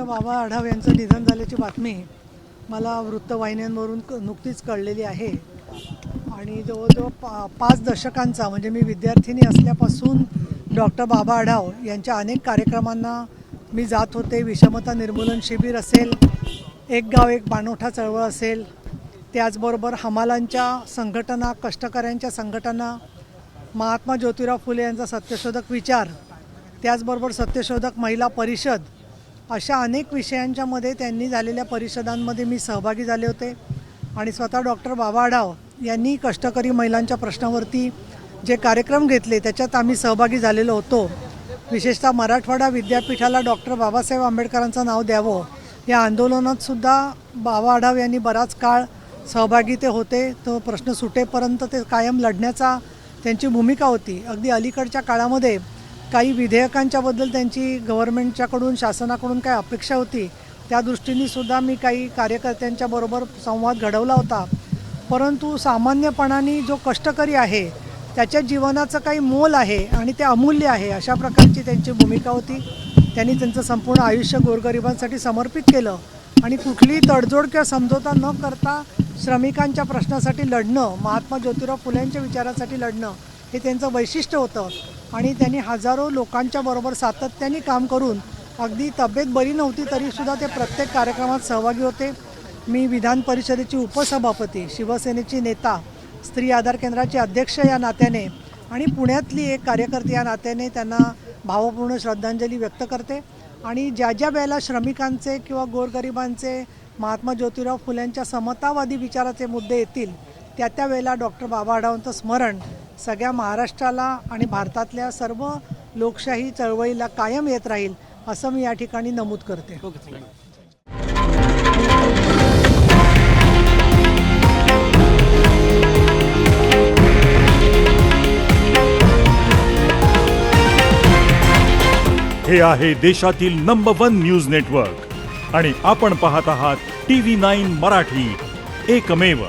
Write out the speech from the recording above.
Doctor Baba Adhav यांचं निधन झाल्याची बातमी मला वृत्तवाहिन्यांवरून क- नुकतीच कळलेली आहे. आणि जवळजवळ पा पाच दशकांचा म्हणजे मी विद्यार्थिनी असल्यापासून डॉक्टर बाबा आढाव यांच्या अनेक कार्यक्रमांना मी जात होते. विषमता निर्मूलन शिबिर असेल एक गाव एक बाणोठा चळवळ असेल त्याचबरोबर हमालांच्या संघटना कष्टकऱ्यांच्या संघटना महात्मा ज्योतिराव फुले यांचा सत्यशोधक विचार त्याचबरोबर सत्यशोधक महिला परिषद अशा अनेक विषयांच्यामध्ये त्यांनी झालेल्या परिषदांमध्ये मी सहभागी झाले होते. आणि स्वतः डॉक्टर बाबा आढाव यांनी कष्टकरी महिलांच्या प्रश्नावरती जे कार्यक्रम घेतले त्याच्यात आम्ही सहभागी झालेलो होतो. विशेषतः मराठवाडा विद्यापीठाला डॉक्टर बाबासाहेब आंबेडकरांचं नाव द्यावं या आंदोलनात सुद्धा बाबा आढाव यांनी बराच काळ सहभागी ते होते. तो प्रश्न सुटेपर्यंत ते कायम लढण्याचा त्यांची भूमिका होती. अगदी अलीकडच्या काळामध्ये काही विधेयकांच्याबद्दल त्यांची गव्हर्नमेंटच्याकडून शासनाकडून काय अपेक्षा होती त्या दृष्टीने सुद्धा मी काही कार्यकर्त्यांच्याबरोबर संवाद घडवला होता. परंतु सामान्यपणाने जो कष्टकरी आहे त्याच्या जीवनाचं काही मोल आहे आणि ते अमूल्य आहे अशा प्रकारची त्यांची भूमिका होती. त्यांनी त्यांचं संपूर्ण आयुष्य गोरगरिबांसाठी समर्पित केलं आणि कुठलीही तडजोड किंवा समझोता न करता श्रमिकांच्या प्रश्नासाठी लढणं महात्मा ज्योतिराव फुलेंच्या विचारासाठी लढणं हे त्यांचं वैशिष्ट्य होतं. आणि त्यांनी हजारो लोकांच्या बरोबर सातत्याने काम करून अगदी तब्येत बरी नव्हती तरीसुद्धा ते प्रत्येक कार्यक्रमात सहभागी होते. मी विधान परिषदेची उपसभापती शिवसेनेची नेता स्त्री आधार केंद्राचे अध्यक्ष या नात्याने आणि पुण्यातली एक कार्यकर्ती या नात्याने त्यांना भावपूर्ण श्रद्धांजली व्यक्त करते. आणि ज्या ज्या वेळेला श्रमिकांचे किंवा गोरगरिबांचे महात्मा ज्योतिराव फुलेंच्या समतावादी विचाराचे मुद्दे येतील त्या त्या वेळेला डॉक्टर बाबा आढावांचं स्मरण सगळ्या महाराष्ट्राला आणि भारतातल्या सर्व लोकशाही चळवळीला कायम येत राहील असं मी या ठिकाणी नमूद करते. हे आहे देशातील नंबर वन न्यूज नेटवर्क आणि आपण पाहत आहात टी व्ही नाईन मराठी. एकमेव.